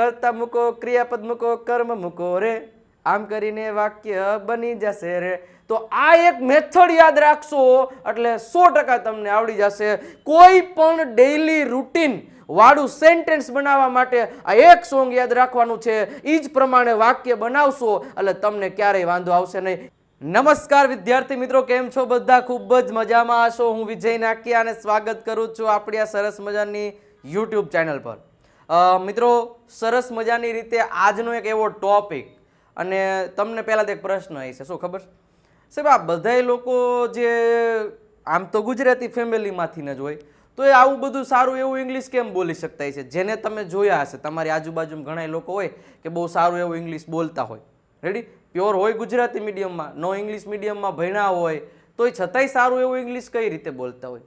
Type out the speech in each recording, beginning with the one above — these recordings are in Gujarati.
કરતા મૂકો, ક્રિયાપદ મૂકો, કર્મ મૂકો રે. આમ કરીને વાક્ય બની જશે રે. તો આ એક મેથડ યાદ રાખશો, એટલે સો ટકા તમને આવડી જશે. કોઈ પણ ડેઈલી રૂટીન વાળું સેન્ટેન્સ બનાવવા માટે આ એક સોંગ યાદ રાખવાનું છે. એ જ પ્રમાણે વાક્ય બનાવશો, એટલે તમને ક્યારેય વાંધો આવશે નહીં. નમસ્કાર વિદ્યાર્થી મિત્રો, કેમ છો બધા? ખૂબ જ મજામાં હશો. હું વિજય નાકિયા અને સ્વાગત કરું છું આપણી આ સરસ મજાની યુટ્યુબ ચેનલ પર. મિત્રો, સરસ મજાની રીતે આજનો એક એવો ટોપિક અને તમને પહેલાં તો એક પ્રશ્ન એ છે. શું ખબર? સાહેબ, આ બધાય લોકો જે આમ તો ગુજરાતી ફેમિલીમાંથી જ હોય, તો એ આવું બધું સારું એવું ઇંગ્લિશ કેમ બોલી શકતા છે? જેને તમે જોયા હશે, તમારી આજુબાજુમાં ઘણા લોકો હોય કે બહુ સારું એવું ઇંગ્લિશ બોલતા હોય. રેડી પ્યોર હોય ગુજરાતી મીડિયમમાં નો ઇંગ્લિશ મીડિયમમાં ભણ્યા હોય, તોય છતાંય સારું એવું ઇંગ્લિશ કઈ રીતે બોલતા હોય?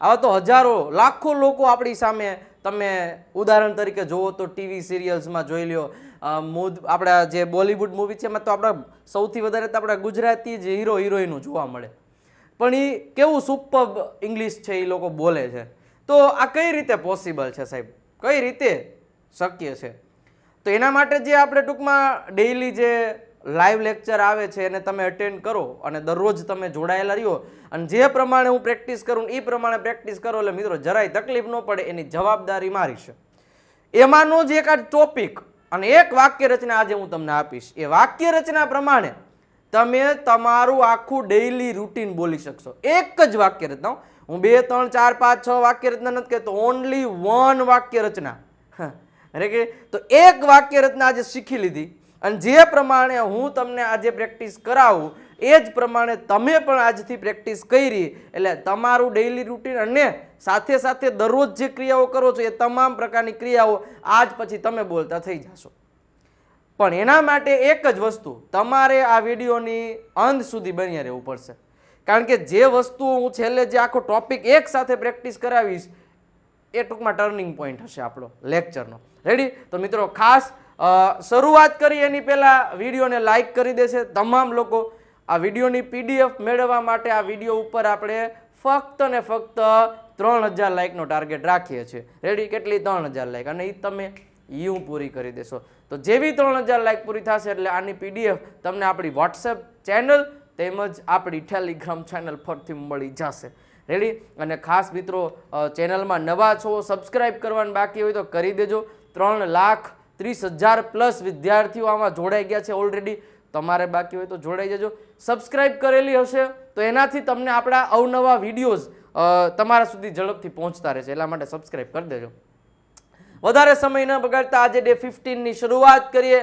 આવા તો હજારો, લાખો લોકો આપણી સામે તમે ઉદાહરણ તરીકે જુઓ તો ટીવી સિરિયલ્સમાં જોઈ લ્યો. મૂદ, આપણા જે બોલિવૂડ મૂવી છે એમાં તો આપણા સૌથી વધારે તો આપણા ગુજરાતી જ હીરો હિરોઈનો જોવા મળે. પણ એ કેવું સુપર ઇંગ્લિશ છે એ લોકો બોલે છે. તો આ કઈ રીતે પોસિબલ છે સાહેબ? કઈ રીતે શક્ય છે? તો એના માટે જે આપણે ટૂંકમાં ડેઈલી જે લાઈવ લેક્ચર આવે છે એને તમે અટેન્ડ કરો અને દરરોજ તમે જોડાયેલા રહ્યો. અને જે પ્રમાણે હું પ્રેક્ટિસ કરું એ પ્રમાણે પ્રેક્ટિસ કરો એટલે મિત્રો જરાય તકલીફ ન પડે, એની જવાબદારી મારી છે. એમાંનો જ એક આ ટોપિક અને એક વાક્ય રચના આજે હું તમને આપીશ. એ વાક્ય રચના પ્રમાણે તમે તમારું આખું ડેઈલી રૂટીન બોલી શકશો. એક જ વાક્ય રચના હું. બે, ત્રણ, ચાર, પાંચ, છ વાક્ય રચના નથી કહેતો ઓનલી વન વાક્ય રચના. હા. કે તો એક વાક્ય રચના આજે શીખી લીધી. અને જે પ્રમાણે હું તમને આજે પ્રેક્ટિસ કરાવું, એ જ પ્રમાણે તમે પણ આજથી પ્રેક્ટિસ કરી, એટલે તમારું ડેઇલી રૂટીન અને સાથે સાથે દરરોજ જે ક્રિયાઓ કરો છો, એ તમામ પ્રકારની ક્રિયાઓ આજ પછી તમે બોલતા થઈ જશો. પણ એના માટે એક જ વસ્તુ, તમારે આ વિડીયોની અંત સુધી બન્યા રહેવું પડશે. કારણ કે જે વસ્તુ હું છેલ્લે જે આખો ટોપિક એક સાથે પ્રેક્ટિસ કરાવીશ, એ ટૂંકમાં ટર્નિંગ પોઈન્ટ હશે આપણો લેક્ચરનો રેડી તો મિત્રો, ખાસ શરૂઆત કરી એની પહેલાં વિડીયોને લાઇક કરી દેશે તમામ લોકો. આ વિડીયોની પીડીએફ મેળવવા માટે આ વીડિયો ઉપર આપણે ફક્ત ને ફક્ત ત્રણ હજાર લાઇકનો ટાર્ગેટ રાખીએ છીએ. રેડી કેટલી? ત્રણ હજાર લાઇક અને એ તમે યુ પૂરી કરી દેશો. તો જેવી ત્રણ હજાર લાઇક પૂરી થશે એટલે આની પીડીએફ તમને આપણી વોટ્સએપ ચેનલ તેમજ આપણી ટેલિગ્રામ ચેનલ પરથી મળી જશે. રેડી અને ખાસ મિત્રો ચેનલમાં નવા છો સબસ્ક્રાઇબ કરવાનું બાકી હોય તો કરી દેજો. ત્રણ લાખ ત્રીસ હજાર પ્લસ વિદ્યાર્થીઓ આમાં જોડાઈ ગયા છે ઓલરેડી તમારે બાકી હોય તો જોડાઈ જજો. સબસ્ક્રાઇબ કરેલી હશે તો એનાથી તમને આપણા અવનવા વિડીયોઝ તમારા સુધી ઝડપથી પહોંચતા રહેશે. એટલા માટે સબસ્ક્રાઇબ કરી દેજો. વધારે સમય ન બગાડતા આજે ડે ફિફ્ટીનની શરૂઆત કરીએ.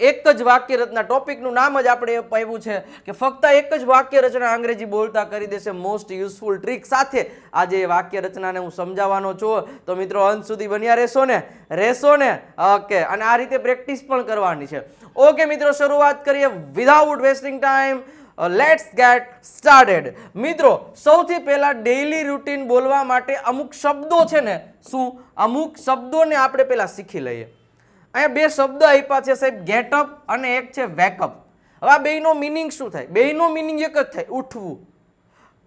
એક જ વાક્ય રચના ટોપિકનું નામ જ આપણે પાવ્યું છે કે ફક્ત એક જ વાક્ય રચના અંગ્રેજી બોલતા કરી દેશે મોસ્ટ યુઝફુલ ટ્રીક સાથે. આજે એ વાક્ય રચનાને હું સમજાવવાનો છું. તો મિત્રો, અંત સુધી બન્યા રહેશો ને? રહેશો ને? ઓકે, અને આ રીતે પ્રેક્ટિસ પણ કરવાની છે. ઓકે મિત્રો, શરૂઆત કરીએ. Without wasting time let's get started મિત્રો, સૌથી પહેલા ડેઈલી રૂટીન બોલવા માટે અમુક શબ્દો છે ને, શું? અમુક શબ્દોને આપણે પહેલાં શીખી લઈએ. અહીંયા બે શબ્દ આપ્યા છે સાહેબ ગેટઅપ અને એક છે વેકઅપ હવે આ બેયનો મિનિંગ શું થાય? બેયનો મિનિંગ એક જ થાય, ઉઠવું.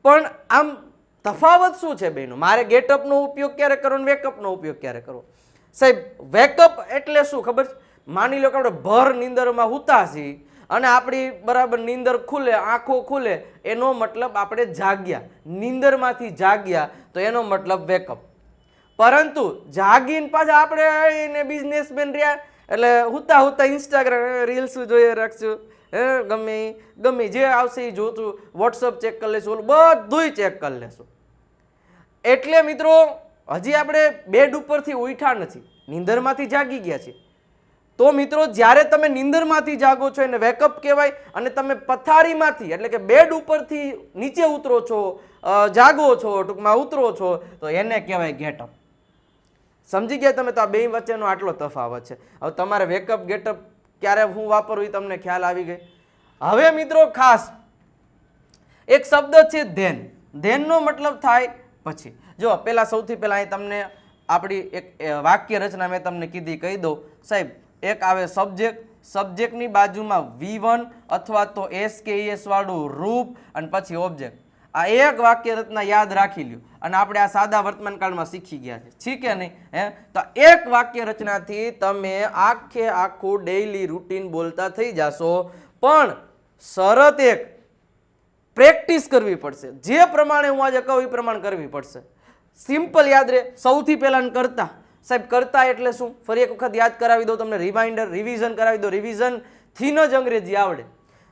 પણ આમ તફાવત શું છે બેનો મારે ગેટઅપનો ઉપયોગ ક્યારે કરવો અને વેકઅપનો ઉપયોગ ક્યારે કરવો? સાહેબ વેકઅપ એટલે શું ખબર? માની લો કે આપણે ભર નિંદરમાં હુતા અને આપણી બરાબર નીંદર ખુલે, આંખો ખુલે, એનો મતલબ આપણે જાગ્યા. નીંદરમાંથી જાગ્યા, તો એનો મતલબ વેકઅપ. પરંતુ જાગીને પાછા આપણે એને બિઝનેસમેન રહ્યા, એટલે હુતા હુતા ઇન્સ્ટાગ્રામ રીલ્સ જોઈએ રાખશું હે, ગમે ગમે જે આવશે એ જોતું. વોટ્સઅપ ચેક કરી લેશું બધુંય ચેક કરી લેશું. એટલે મિત્રો, હજી આપણે બેડ ઉપરથી ઉઠ્યા નથી. નીંદરમાંથી જાગી ગયા છીએ. તો મિત્રો, જ્યારે તમે નીંદરમાંથી જાગો છો, એને વેકઅપ કહેવાય, અને તમે પથારીમાંથી, એટલે કે બેડ ઉપરથી નીચે ઉતરો છો જાગો છો, ટૂંકમાં ઉતરો છો, તો એને કહેવાય ગેટઅપ સમજી ગયા તમે તો આ બે વચ્ચેનો આટલો તફાવત છે. હવે તમારે વેકઅપ ગેટઅપ ક્યારે હું વાપરવું એ તમને ખ્યાલ આવી ગઈ? હવે મિત્રો ખાસ, એક શબ્દ છે ધેન. ધેનનો મતલબ થાય પછી. જો પહેલાં સૌથી પહેલાં અહીં તમને આપણી એક વાક્ય રચના મેં તમને કીધી, કહી દઉં. સાહેબ એક આવે સબ્જેક્ટ સબ્જેક્ટની બાજુમાં વી વન અથવા તો એસ કે એસ વાળું રૂપ અને પછી ઓબ્જેક્ટ આ એક વાક્ય રચના યાદ રાખી લ્યો. અને આપણે આ સાદા વર્તમાન કાળમાં શીખી ગયા છે. ઠીક નહીં હે? તો એક વાક્ય રચનાથી તમે આખે આખું ડેઈલી રૂટીન બોલતા થઈ જાશો. પણ શરત એક પ્રેક્ટિસ કરવી પડશે. જે પ્રમાણે હું આજે કહું એ પ્રમાણે કરવી પડશે. સિમ્પલ યાદ રહે સૌથી પહેલાં કરતા. સાહેબ, કરતા એટલે શું? ફરી એક વખત યાદ કરાવી દો તમને રિમાઇન્ડર રિવિઝન કરાવી દો રિવિઝન થીન જ અંગ્રેજી આવડે.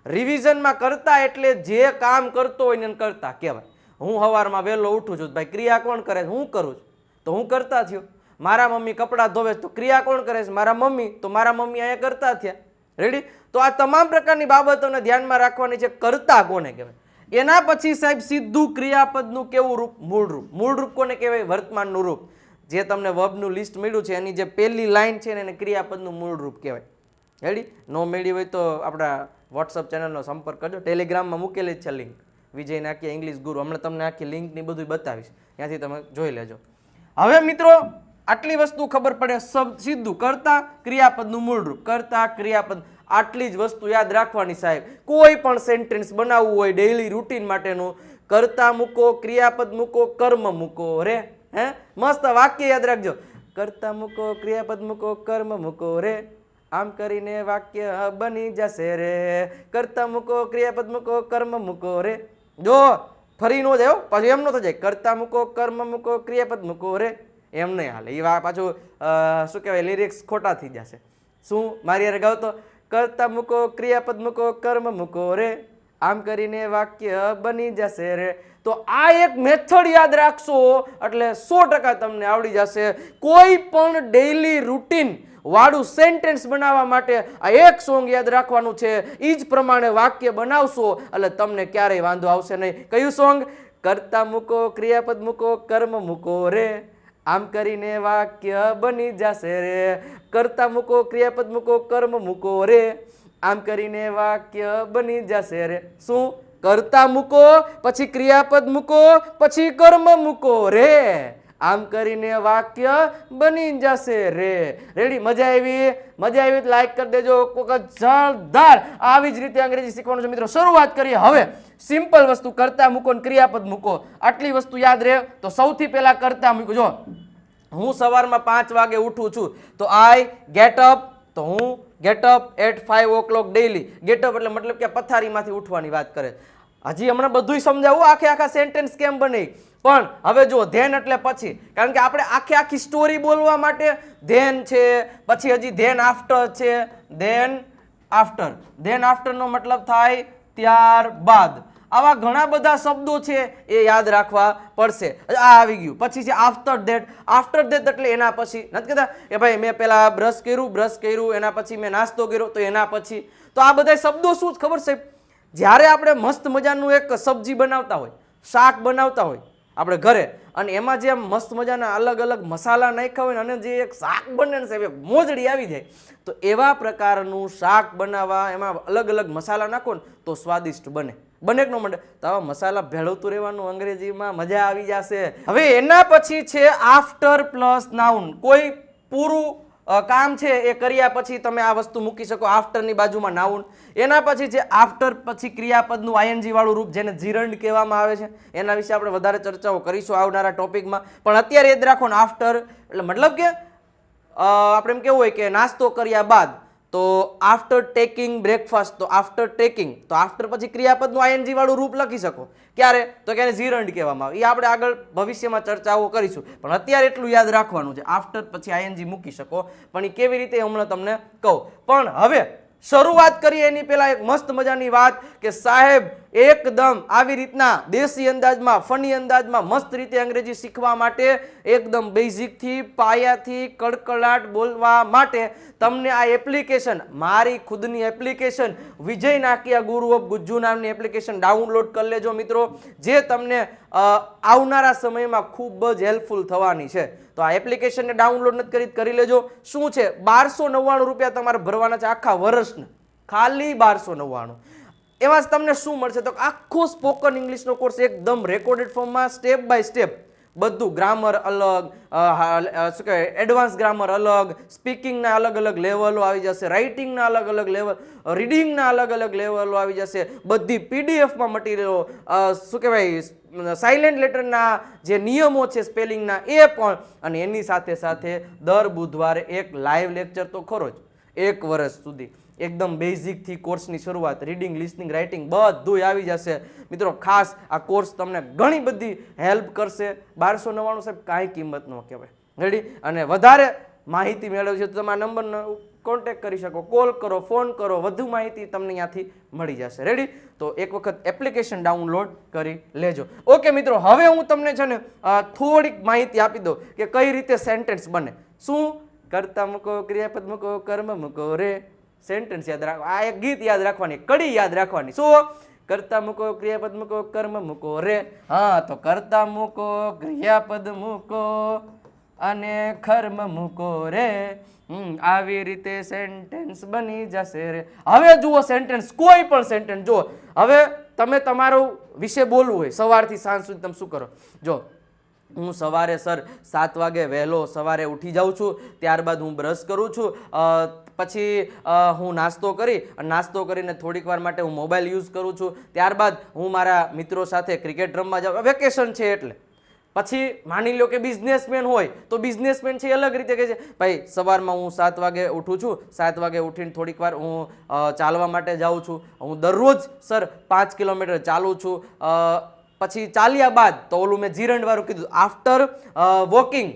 રિવિઝનમાં કરતા એટલે જે કામ કરતો હોય એને કરતા કહેવાય. હું સવારમાં વહેલો ઉઠું છું ભાઈ, ક્રિયા કોણ કરે હું કરું છું. તો હું કરતા થયો. મારા મમ્મી કપડાં ધોવે તો ક્રિયા કોણ કરે છે? મારા મમ્મી. તો મારા મમ્મી અહીંયા કરતા થયા. રેડી તો આ તમામ પ્રકારની બાબતોને ધ્યાનમાં રાખવાની છે. કરતા કોને કહેવાય? એના પછી સાહેબ, સીધું ક્રિયાપદનું કેવું રૂપ? મૂળ રૂપ. મૂળ રૂપ કોને કહેવાય? વર્તમાનનું રૂપ. જે તમને વર્બનું લિસ્ટ મળ્યું છે, એની જે પહેલી લાઈન છે ને, એને ક્રિયાપદનું મૂળરૂપ કહેવાય. રેડી નો મેળવી હોય તો આપણા વોટ્સઅપ ચેનલનો સંપર્ક કરજો. ટેલિગ્રામમાં મૂકેલી જ છે લિંક વિજય નાખી ઇંગ્લિશ ગુરુ હમણાં તમને આખી લિંકની બધું બતાવીશ. ત્યાંથી તમે જોઈ લેજો. હવે મિત્રો, આટલી વસ્તુ ખબર પડે સીધું. કરતા ક્રિયાપદનું મૂળરૂપ. કરતા ક્રિયાપદ. આટલી જ વસ્તુ યાદ રાખવાની સાહેબ. કોઈ પણ સેન્ટેન્સ બનાવવું હોય ડેઈલી રૂટીન માટેનું, કરતા મૂકો, ક્રિયાપદ મૂકો, કર્મ મૂકો. રે? હે? મસ્ત વાક્ય યાદ રાખજો. કરતા મૂકો, ક્રિયાપદ મૂકો, કર્મ મૂકો રે. આમ કરીને વાક્ય બની જશે રે. કરતા મૂકો, ક્રિયાપદ મૂકો, કર્મ મૂકો રે. જો, ફરી નો જાય. પાછું એમ ન થઈ જાય. કરતા મૂકો, કર્મ મૂકો, ક્રિયાપદ મૂકો રે. એમ નહીં હાલે. એ પાછું શું કહેવાય? લિરિક્સ ખોટા થઈ જશે. શું? મારી યાર ગાવ તો, કરતા મૂકો, ક્રિયાપદ મૂકો, કર્મ મૂકો રે. આમ કરીને વાક્ય બની જશે રે. તો આ એક મેથડ યાદ રાખશો, એટલે સો ટકા તમને આવડી જશે. કોઈ પણ ડેઈલી રૂટીન વાળું સેન્ટેન્સ બનાવવા માટે આ એક સોંગ યાદ રાખવાનું છે. એ જ પ્રમાણે વાક્ય બનાવશો, એટલે તમને ક્યારેય વાંધો આવશે નહીં. કયું સોંગ કરતા મૂકો, ક્રિયાપદ મૂકો, કર્મ મૂકો રે. આમ કરીને વાક્ય બની જશે રે. કરતા મૂકો, ક્રિયાપદ મૂકો, કર્મ મૂકો રે. આમ કરીને વાક્ય બની જશે. રે શું? કરતા મૂકો, પછી ક્રિયાપદ મૂકો, પછી કર્મ મૂકો. રે, આમ કરીને વાક્ય બની જશે રે. રેડી મજા આવી? મજા આવી? લાઈક કરી દેજો. કોક જોરદાર આવી જ રીતે અંગ્રેજી શીખવાનું છે મિત્રો. શરૂઆત કરીએ. હવે સિમ્પલ વસ્તુ. કરતા મૂકો ને ક્રિયાપદ મૂકો. આટલી વસ્તુ યાદ રહે. તો સૌથી પહેલા કરતા મૂકો. જો, હું સવારમાં પાંચ વાગે ઉઠું છું, તો આઈ ગેટ અપ તો હું get up at five o'clock daily get up એટલે મતલબ કે પથારીમાંથી ઉઠવાની વાત કરે. હજી હમણાં બધુંય સમજાવું, આખે આખા સેન્ટેન્સ કેમ બને? પણ હવે જો ધેન એટલે પછી. કારણ કે આપણે આખી આખી સ્ટોરી બોલવા માટે ધેન છે, પછી હજી ધેન આફ્ટર છે ધેન આફ્ટર ધેન આફ્ટરનો મતલબ થાય ત્યારબાદ. આવા ઘણા બધા શબ્દો છે એ યાદ રાખવા પડશે. આ આવી ગયું. પછી છે આફ્ટર ધેટ આફ્ટર ધેટ એટલે એના પછી. નથી કહેતા કે ભાઈ મેં પહેલા બ્રશ કર્યું બ્રશ કર્યું, એના પછી મેં નાસ્તો કર્યો, તો એના પછી. તો આ બધા શબ્દો શું ખબર છે જ્યારે આપણે મસ્ત મજાનું એક સબ્જી બનાવતા હોય, શાક બનાવતા હોય, આપણે ઘરે, અને એમાં જે મસ્ત મજાના અલગ અલગ મસાલા નાખ્યા હોય અને જે એક શાક બને ને સાહેબ મોજડી આવી જાય, તો એવા પ્રકારનું શાક બનાવવા, એમાં અલગ અલગ મસાલા નાખો ને, તો સ્વાદિષ્ટ બને. બને કે ન તો આવા મસાલા ભેળવતું રહેવાનું અંગ્રેજીમાં મજા આવી જશે. હવે એના પછી છે આફ્ટર પ્લસ નાઉન કોઈ પૂરું કામ છે એ કર્યા પછી તમે આ વસ્તુ મૂકી શકો આફ્ટરની બાજુમાં નાઉન એના પછી છે આફ્ટર પછી ક્રિયાપદનું આઈએનજી વાળું રૂપ જેને જીરંડ કહેવામાં આવે છે, એના વિશે આપણે વધારે ચર્ચાઓ કરીશું આવનારા ટોપિકમાં. પણ અત્યારે યાદ રાખો ને આફ્ટર એટલે મતલબ કે આપણે એમ કેવું હોય કે નાસ્તો કર્યા બાદ તો આફ્ટર ટેકિંગ બ્રેકફાસ્ટ તો આફ્ટર ટેકિંગ તો આફ્ટર પછી ક્રિયાપદનું આઈએનજી વાળું રૂપ લખી શકો. ક્યારે? તો કે એને જીરંડ કહેવામાં આવે. એ આપણે આગળ ભવિષ્યમાં ચર્ચાઓ કરીશું. પણ અત્યારે એટલું યાદ રાખવાનું છે. આફ્ટર પછી આઈએનજી મૂકી શકો. પણ એ કેવી રીતે હમણાં તમને કહું. પણ હવે શરૂઆત કરીએ એની પહેલાં એક મસ્ત મજાની વાત કે સાહેબ એકદમ આવી રીતના દેશી અંદાજમાં, ફની અંદાજમાં મસ્ત રીતે અંગ્રેજી શીખવા માટે એકદમ બેઝિકથી પાયાથી કડકડાટ બોલવા માટે તમને આ એપ્લિકેશન મારી ખુદની એપ્લિકેશન વિજય નાકિયા ગુરુ ઓફ ગુજ્જુ નામની એપ્લિકેશન ડાઉનલોડ કરી લેજો મિત્રો, જે તમને આવનારા સમયમાં ખૂબ જ હેલ્પફુલ થવાની છે. તો આ એપ્લિકેશનને ડાઉનલોડ નથી કરી કરી લેજો. શું છે? બારસો નવ્વાણું રૂપિયા તમારે ભરવાના છે આખા વર્ષના. ખાલી બારસો નવ્વાણું. એમાં તમને શું મળશે? તો આખો સ્પોકન ઇંગ્લિશનો કોર્સ એકદમ રેકોર્ડેડ ફોર્મમાં સ્ટેપ બાય સ્ટેપ બધું ગ્રામર અલગ શું કહેવાય એડવાન્સ ગ્રામર અલગ સ્પીકિંગના અલગ અલગ લેવલો આવી જશે રાઇટિંગના અલગ અલગ લેવલ રીડિંગના અલગ અલગ લેવલો આવી જશે, બધી પીડીએફમાં મટીરિયલો શું કહેવાય સાયલેન્ટ લેટરના જે નિયમો છે સ્પેલિંગના એ પણ, અને એની સાથે સાથે દર બુધવારે એક લાઈવ લેક્ચર તો ખરો જ, એક વર્ષ સુધી. એકદમ બેઝિકથી કોર્સની શરૂઆત રીડિંગ લિસનિંગ રાઇટિંગ બધું આવી જશે. મિત્રો, ખાસ આ કોર્સ તમને ઘણી બધી હેલ્પ કરશે. બારસો નવ્વાણું સાહેબ કાંઈ કિંમત ન કહેવાય. રેડી અને વધારે માહિતી મેળવવી છે તો તમારા નંબરનો કોન્ટેક્ટ કરી શકો. કોલ કરો ફોન કરો, વધુ માહિતી તમને ત્યાંથી મળી જશે. રેડી તો એક વખત એપ્લિકેશન ડાઉનલોડ કરી લેજો. ઓકે મિત્રો, હવે હું તમને છે ને થોડીક માહિતી આપી દઉં કે કઈ રીતે સેન્ટેન્સ બને. શું? કરતા મૂકો, ક્રિયાપદ મૂકો, કર્મ મૂકો, રે. સેન્ટેન્સ યાદ રાખ આ એક ગીત યાદ રાખવાની કડી યાદ રાખવાની. શું કરતા મૂકો, ક્રિયાપદ મૂકો, કર્મ મૂકો. રે? હા, તો કરતા મૂકો, ક્રિયાપદ મૂકો અને કર્મ મૂકો. રે? આવી રીતે સેન્ટેન્સ બની જશે રે. હવે જુઓ સેન્ટેન્સ કોઈ પણ સેન્ટેન્સ જુઓ. હવે તમે તમારું વિશે બોલવું હોય, સવારથી સાંજ સુધી તમે શું કરો? જો હું સવારે, સર, સાત વાગે વહેલો સવારે ઉઠી જાઉં છું. ત્યારબાદ હું બ્રશ કરું છું. પછી હું નાસ્તો કરી નાસ્તો કરીને થોડીક વાર માટે હું મોબાઈલ યુઝ કરું છું. ત્યારબાદ હું મારા મિત્રો સાથે ક્રિકેટ રમવા જાઉં. વેકેશન છે એટલે. પછી માની લો કે બિઝનેસમેન હોય, તો બિઝનેસમેન છે એ અલગ રીતે કહે છે, ભાઈ, સવારમાં હું સાત વાગે ઉઠું છું. સાત વાગે ઉઠીને થોડીક વાર હું ચાલવા માટે જાઉં છું. હું દરરોજ, સર, પાંચ કિલોમીટર ચાલું છું. પછી ચાલ્યા બાદ તો ઓલું મેં જીરણવાળું કીધું. આફ્ટર વોકિંગ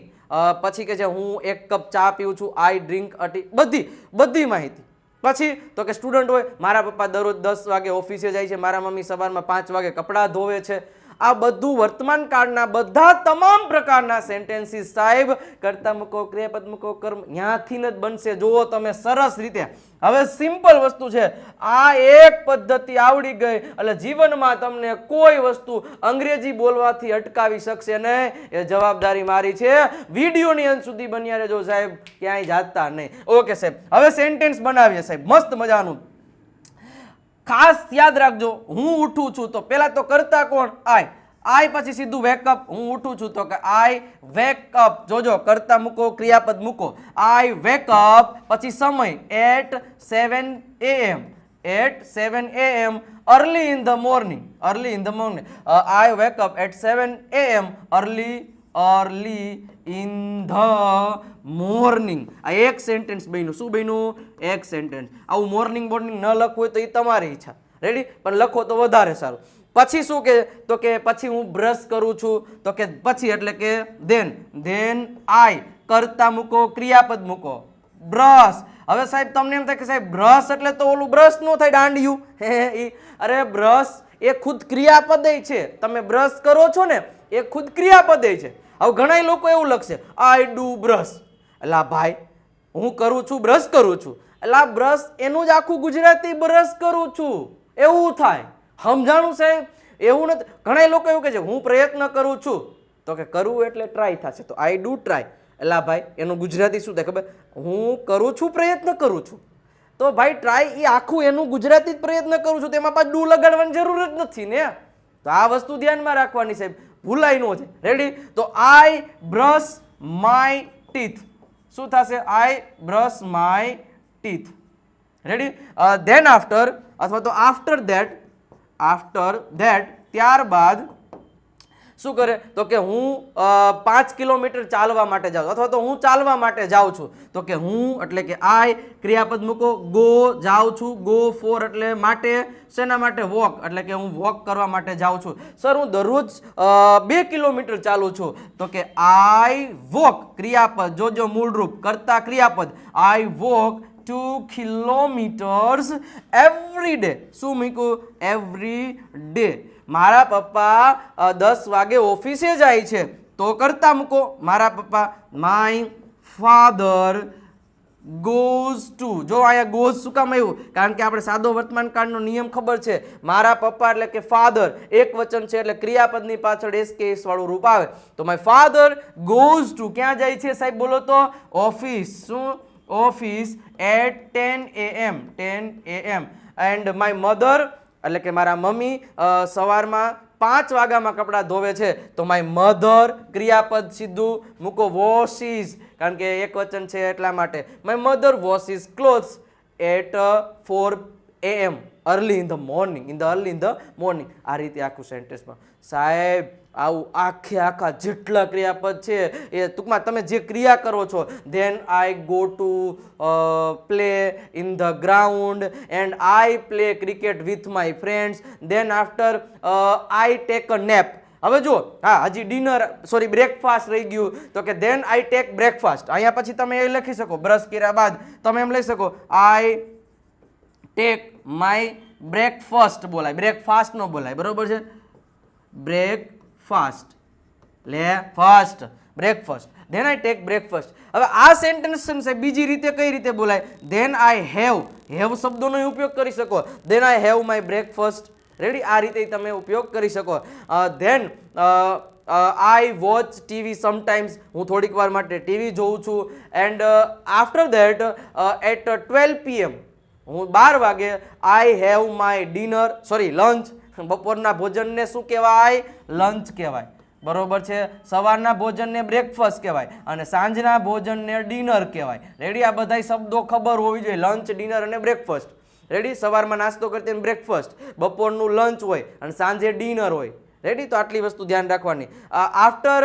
પછી કે છે હું એક કપ ચા પીઉં છું આઈ ડ્રિંક અટી બધી બધી માહિતી. પછી તો કે સ્ટુડન્ટ હોય, મારા પપ્પા દરરોજ દસ વાગે ઓફિસે જાય છે, મારા મમ્મી સવારમાં પાંચ વાગે કપડાં ધોવે છે આ બધું વર્તમાન કાળના બધા તમામ પ્રકારના સેન્ટેન્સીસ સાહેબ, કરતા મૂકો, ક્રિયાપદ મૂકો, કર્મ ત્યાંથી જ બનશે. જુઓ તમે સરસ રીતે. હવે સિમ્પલ વસ્તુ છે. આ એક પદ્ધતિ આવડી ગઈ. એટલે જીવનમાં તમને કોઈ વસ્તુ અંગ્રેજી બોલવાથી અટકાવી શકશે નહીં. એ જવાબદારી મારી છે. વિડીયોની અંત સુધી બન્યા રહેજો સાહેબ. ક્યાંય જાતા નહીં. ઓકે સાહેબ. હવે સેન્ટેન્સ બનાવીએ સાહેબ. મસ્ત મજાનું. ખાસ યાદ રાખજો, હું ઉઠું છું તો પહેલાં તો કરતા કોણ? આય. આય પછી સીધું વેકઅપ હું ઉઠું છું તો કે આઈ વેકઅપ જોજો, કરતા મૂકો, ક્રિયાપદ મૂકો. આઈ વેકઅપ પછી સમય at seven AM at seven AM early in the morning early in the morning I wake up at seven AM early early in the morning આ એક સેન્ટેન્સ બન્યું. શું બન્યું? એક સેન્ટેન્સ આવું મોર્નિંગ મોર્નિંગ ન લખવું હોય તો એ તમારી ઈચ્છા. રેડી પણ લખો તો વધારે સારું. પછી શું કે, તો કે પછી હું બ્રશ કરું છું, તો કે પછી એટલે કે ધેન ધેન આઈ કરતા મૂકો, ક્રિયાપદ મૂકો. બ્રશ હવે સાહેબ, તમને એમ થાય કે સાહેબ બ્રશ એટલે તો ઓલું બ્રશનું થાય, દાંડિયું. હે એ અરે બ્રશ એ ખુદ ક્રિયાપદય છે. તમે બ્રશ કરો છો ને, એ ખુદ ક્રિયાપદય છે. હવે ઘણા લોકો એવું લખશે આઈ ડુ બ્રશ એટલે ભાઈ, હું કરું છું બ્રશ કરું છું. એટલે આ બ્રશ એનું જ આખું ગુજરાતી બ્રશ કરું છું. એવું થાય. સમજાણું સાહેબ? એવું નથી. ઘણા લોકો એવું કહે છે, હું પ્રયત્ન કરું છું. તો કે કરવું એટલે ટ્રાય થશે. તો આઈ ડુ ટ્રાય એટલે ભાઈ, એનું ગુજરાતી શું થાય ખબર? હું કરું છું, પ્રયત્ન કરું છું. તો ભાઈ ટ્રાય એ આખું એનું ગુજરાતી જ પ્રયત્ન કરું છું. તેમાં પાછું ડુ લગાડવાની જરૂર જ નથી ને. તો આ વસ્તુ ધ્યાનમાં રાખવાની સાહેબ. ભૂલાય ન છે રેડી તો આઈ બ્રશ માય ટીથ શું થશે? I brush my teeth ready then after અથવા તો આફ્ટર ધેટ આફ્ટર ધેટ ત્યારબાદ શું કરે? તો કે હું પાંચ કિલોમીટર ચાલવા માટે જાઉં અથવા તો હું ચાલવા માટે જાઉં છું. તો કે હું એટલે કે આઈ ક્રિયાપદ મૂકો ગો જાઉં છું. ગો ફોર એટલે માટે, શેના માટે? વોક એટલે કે હું વોક કરવા માટે જાઉં છું. સર હું દરરોજ બે કિલોમીટર ચાલું છું. તો કે આઈ વોક ક્રિયાપદ જોજો મૂળરૂપ કરતા ક્રિયાપદ. I walk two kilometres every day શું મૂક્યું? એવરી ડે મારા પપ્પા દસ વાગે ઓફિસે જાય છે. તો કરતા મૂકો. મારા પપ્પા માય ફાધર ગોઝ ટુ જો અહીંયા ગોઝ શું કામ આવ્યું? કારણ કે આપણે સાદો વર્તમાન કાળનો નિયમ ખબર છે. મારા પપ્પા એટલે કે ફાધર એક વચન છે એટલે ક્રિયાપદની પાછળ એસ કે એસ વાળું રૂપ આવે. તો માય ફાધર ગોઝ ટુ ક્યાં જાય છે સાહેબ બોલો તો? ઓફિસ શું? Office at ten A M ten A M and my mother એટલે કે મારા મમ્મી સવારમાં પાંચ વાગ્યામાં કપડાં ધોવે છે. તો માય મધર ક્રિયાપદ સીધું મૂકો, વોશિસ. કારણ કે એક વચન છે એટલા માટે. My mother washes clothes at four AM early in the morning, in the early in the morning. આ રીતે આખું સેન્ટેન્સમાં. સાહેબ આવું આખે આખા જેટલા ક્રિયાપદ છે એ ટૂંકમાં તમે જે ક્રિયા કરો છો then I go to play in the ground and I play cricket with my friends then after I take a nap હવે જુઓ, હા, હજી ડિનર સોરી બ્રેકફાસ્ટ રહી ગયું. તો કે ધેન આઈ ટેક બ્રેકફાસ્ટ અહીંયા પછી તમે એ લખી શકો, બ્રશ કર્યા બાદ તમે એમ લઈ શકો આઈ ટેક માય બ્રેકફાસ્ટ બોલાય. બ્રેકફાસ્ટ નો બોલાય, બરોબર છે? બ્રેકફાસ્ટ લે fast breakfast then I take breakfast હવે આ સેન્ટેન્સ છે બીજી રીતે કઈ રીતે બોલાય? ધેન આઈ હેવ હેવ શબ્દોનો ઉપયોગ કરી શકો. Then I have my breakfast ready આ રીતે તમે ઉપયોગ કરી શકો. Then I watch TV sometimes હું થોડીક વાર માટે ટીવી જોઉં છું. And after that at twelve PM હું બાર વાગે I have my dinner sorry lunch બપોરના ભોજનને શું કહેવાય? લંચ કહેવાય. બરોબર છે? સવારના ભોજનને બ્રેકફાસ્ટ કહેવાય અને સાંજના ભોજનને ડિનર કહેવાય. રેડી આ બધા શબ્દો ખબર હોવી જોઈએ. લંચ ડિનર અને બ્રેકફાસ્ટ રેડી સવારમાં નાસ્તો કરતી બ્રેકફાસ્ટ બપોરનું લંચ હોય અને સાંજે ડિનર હોય. રેડી તો આટલી વસ્તુ ધ્યાન રાખવાની. After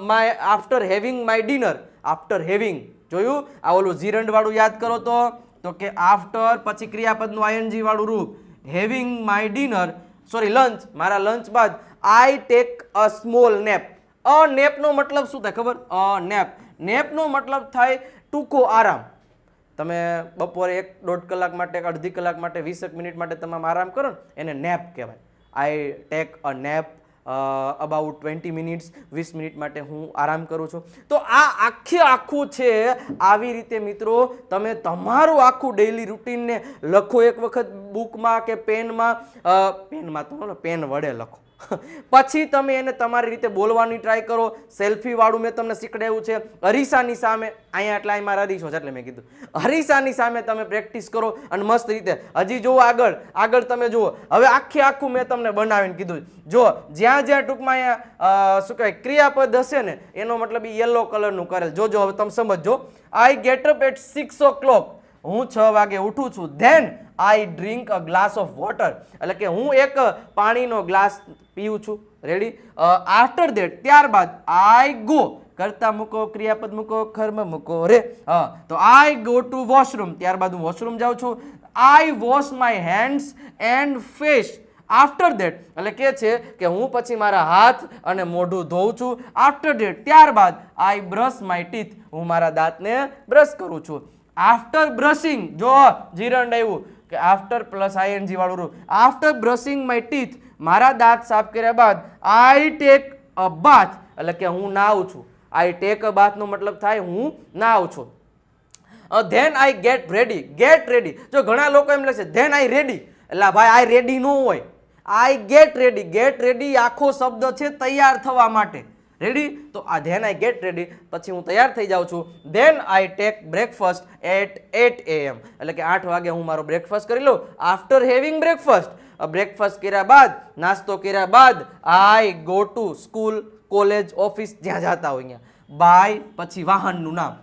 my after having my dinner after having જોયું? આ ઓલું જીરંડવાળું યાદ કરો તો. તો કે આફ્ટર પછી ક્રિયાપદનું આઈએનજી વાળું રૂપ. Having my dinner sorry lunch મારા લંચ બાદ I take a small nap a નેપનો મતલબ શું થાય ખબર? અ નેપ નેપનો મતલબ થાય ટૂંકો આરામ. તમે બપોરે એક દોઢ કલાક માટે અડધી કલાક માટે, વીસેક મિનિટ માટે તમે આરામ કરો ને, એને નેપ કહેવાય. I take a nap about twenty minutes વીસ મિનિટ માટે હું આરામ કરું છું. તો આ આખે આખું છે. આવી રીતે મિત્રો, તમે તમારું આખું ડેઇલી રૂટીનને લખો એક વખત બુકમાં કે પેનમાં પેનમાં તો પેન વડે લખો. પછી તમે એને તમારી રીતે બોલવાની ટ્રાય કરો. સેલ્ફીવાળું મેં તમને શીખડાવ્યું છે. હરીસાની સામે, અહીંયા એટલે અહીં મારા હરીશો છે એટલે મેં કીધું. હરીસાની સામે તમે પ્રેક્ટિસ કરો અને મસ્ત રીતે. હજી જુઓ આગળ આગળ તમે જુઓ. હવે આખે આખું મેં તમને બનાવીને કીધું. જો જ્યાં જ્યાં ટૂંકમાં અહીંયા શું કહેવાય, ક્રિયાપદ હશે ને, એનો મતલબ યલો કલરનું કરેલ. જોજો, હવે તમે સમજો I get up at six o'clock હું છ વાગે ઉઠું છું. Then I drink a glass of water એટલે કે હું એક પાણીનો ગ્લાસ પીઉં છું. રેડી આફ્ટર ધેટ ત્યારબાદ આઈ ગો કરતા મૂકો, ક્રિયાપદ મૂકો, કર્મ મૂકો. રે હા તો આઈ ગો ટુ વોશરૂમ ત્યારબાદ હું વોશરૂમ જાઉં છું. I wash my hands and face after that એટલે કે છે કે હું પછી મારા હાથ અને મોઢું ધોઉં છું આફ્ટર દેટ ત્યારબાદ આઈ બ્રશ માય ટીથ હું મારા દાંતને બ્રશ કરું છું. આફ્ટર બ્રશિંગ જો જીરણ આવ્યું કે આફ્ટર પ્લસ આઈએનજી વાળું રૂપ આફ્ટર બ્રશિંગ માય ટીથ મારા દાંત સાફ કર્યા બાદ આઈ ટેક અ બાથ એટલે કે હું નાઉં છું. આઈ ટેક અ બાથનો મતલબ થાય હું નાઉં છું. Then I get ready get ready જો ઘણા લોકો એમ લે છે ધેન આઈ રેડી એટલે ભાઈ આઈ રેડી ન હોય. I get ready get ready આખો શબ્દ છે તૈયાર થવા માટે. રેડી તો આ ધેન આઈ ગેટ રેડી પછી હું તૈયાર થઈ જાઉં છું. Then I take breakfast at eight AM એટલે કે આઠ વાગે હું મારો બ્રેકફાસ્ટ કરી લઉં. આફ્ટર હેવિંગ બ્રેકફાસ્ટ બ્રેકફાસ્ટ કર્યા બાદ, નાસ્તો કર્યા બાદ I go to school college office જ્યાં જતા હોય અહીંયા. બાય પછી વાહનનું નામ.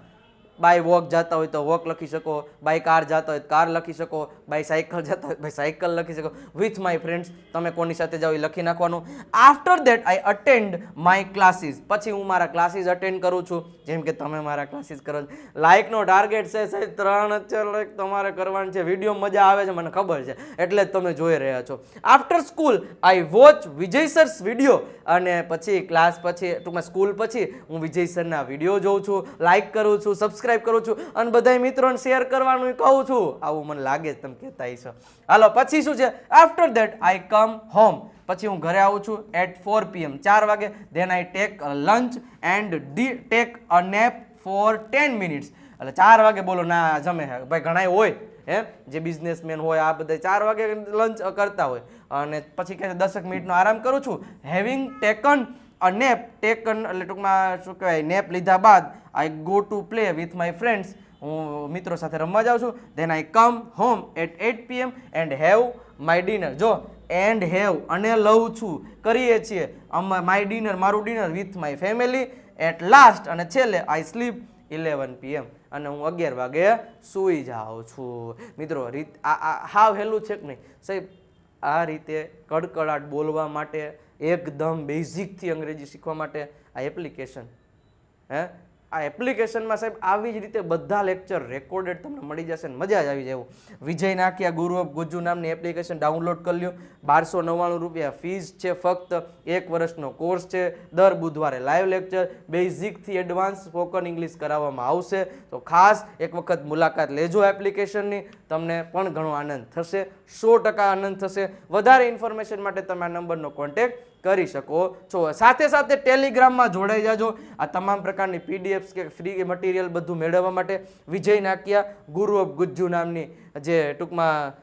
બાય વોક જતા હોય તો વોક લખી શકો, બાય કાર જતા હોય તો કાર લખી શકો, બાય સાયકલ જતા હોય બાય સાયકલ લખી શકો. વિથ માય ફ્રેન્ડ્સ તમે કોની સાથે જાઓ એ લખી નાખવાનું. After that I attend my classes પછી હું મારા ક્લાસીસ અટેન્ડ કરું છું. જેમ કે તમે મારા ક્લાસીસ કરો છો. લાઇકનો ટાર્ગેટ છે સાહેબ, ત્રણ જ તમારે કરવાનું છે. વીડિયો મજા આવે છે, મને ખબર છે. એટલે જ તમે જોઈ રહ્યા છો. After school I watch Vijay sir's video અને પછી ક્લાસ પછી, ટૂંકમાં સ્કૂલ પછી હું વિજય સરના વીડિયો જોઉં છું લાઇક કરું છું સબસ્ક્રાઇબ કરું છું અને બધાય મિત્રોને શેર કરવાનું કહું છું. આવું મને લાગે તમે કહેતા છો હાલો, પછી શું છે? After that I come home પછી હું ઘરે આવું છું એટ ફોર પીએમ ચાર વાગે then I take lunch and the take a nap for ten minutes એટલે ચાર વાગે બોલો, ના, જમે ભાઈ, ઘણાય હોય, હે? જે બિઝનેસમેન હોય, આ બધા ચાર વાગે લંચ કરતા હોય. અને પછી કહે છે, દસક મિનિટનો આરામ કરું છું. Having taken a nap taken, એટલે ટૂંકમાં શું કહેવાય, નેપ લીધા બાદ I go to play with my friends હું મિત્રો સાથે રમવા જાઉં છું. Then I come home at eight PM and have my dinner જો એન્ડ હેવ અને લઉં છું. કરીએ છીએ. માય ડિનર મારું dinner with my family at last અને છેલ્લે આઈ સ્લીપ ઇલેવન પીએમ અને હું અગિયાર વાગે સૂઈ જાઉં છું. મિત્રો, રીત આ, હાવ હેલું છે કે નહીં? સાહેબ, આ રીતે કડકડાટ બોલવા માટે એકદમ બેઝિકથી અંગ્રેજી શીખવા માટે આ એપ્લિકેશન હે? આ એપ્લિકેશનમાં સાહેબ આવી જ રીતે બધા લેક્ચર રેકોર્ડેડ તમને મળી જશે ને મજા જ આવી જાય વિજય નાખ્યા ગુરુ ઓફ ગુજુ નામની એપ્લિકેશન ડાઉનલોડ કરી લ્યો. બારસો નવ્વાણું રૂપિયા ફીસ છે ફક્ત એક વર્ષનો કોર્સ છે. દર બુધવારે લાઈવ લેક્ચર બેઝિકથી એડવાન્સ સ્પોકન ઇંગ્લિશ કરાવવામાં આવશે. તો ખાસ એક વખત મુલાકાત લેજો એપ્લિકેશનની તમને પણ ઘણો આનંદ થશે. સો ટકા આનંદ થશે. વધારે ઇન્ફોર્મેશન માટે તમે આ નંબરનો કોન્ટેક્ટ કરી શકો. છો સાથે સાથે ટેલિગ્રામમાં જોડાઈ જાજો. આ તમામ પ્રકારની પીડીએફ્સ કે ફ્રી મટીરિયલ બધું મેળવવા માટે વિજય નાકિયા, ગુરુ ઓફ ગુજ્જુ નામની જે ટૂંકમાં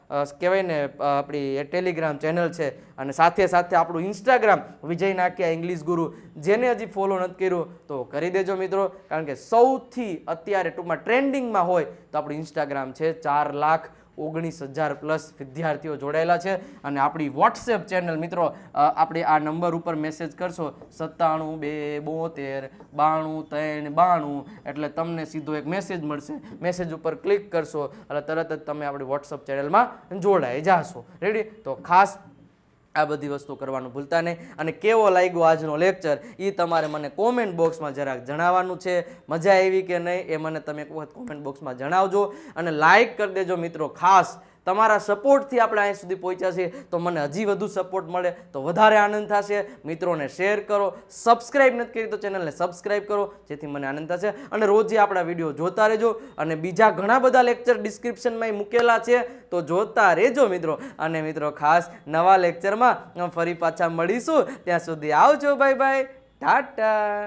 કહેવાય ને આપણી ટેલિગ્રામ ચેનલ છે અને સાથે સાથે આપણું ઇન્સ્ટાગ્રામ, વિજય નાકિયા ઇંગ્લિશ ગુરુ, જેને હજી ફોલો નથી કર્યું, તો કરી દેજો મિત્રો. કારણ કે સૌથી અત્યારે ટૂંકમાં ટ્રેન્ડિંગમાં હોય તો આપણું ઇન્સ્ટાગ્રામ છે ચાર લાખ ઓગણીસ હજાર પ્લસ વિદ્યાર્થીઓ જોડાયેલા છે અને આપણી વોટ્સએપ ચેનલ મિત્રો આપણે આ નંબર ઉપર મેસેજ કરશો, સત્તાણું, બે, બોતેર, બાણું, ત્રણ, બાણું, એટલે તમને સીધો એક મેસેજ મળશે. મેસેજ ઉપર ક્લિક કરશો, એટલે તરત જ તમે આપણી વોટ્સએપ ચેનલમાં જોડાઈ જાશો. રેડી તો ખાસ આ બધી વસ્તુ કરવાનું ભૂલતા નહીં. અને કેવો લાગ્યો આજનો લેક્ચર એ તમારે મને કોમેન્ટ બોક્સમાં જરાક જણાવવાનું છે. મજા આવી કે નહીં એ મને તમે એક વખત કોમેન્ટ બોક્સમાં જણાવજો. અને લાઈક કરી દેજો મિત્રો ખાસ. તમારા સપોર્ટથી આપણે અહીં સુધી પહોંચ્યા છીએ. તો મને હજી વધુ સપોર્ટ મળે તો વધારે આનંદ થશે. મિત્રોને શેર કરો. સબસ્ક્રાઈબ નથી કરી તો ચેનલને સબસ્ક્રાઈબ કરો, જેથી મને આનંદ થશે. અને રોજે આપણા વીડિયો જોતા રહેજો. અને બીજા ઘણા બધા લેક્ચર ડિસ્ક્રિપ્શનમાં મૂકેલા છે. તો જોતા રહેજો મિત્રો. અને મિત્રો ખાસ નવા લેક્ચરમાં ફરી પાછા મળીશું. ત્યાં સુધી આવજો. Bye bye tata.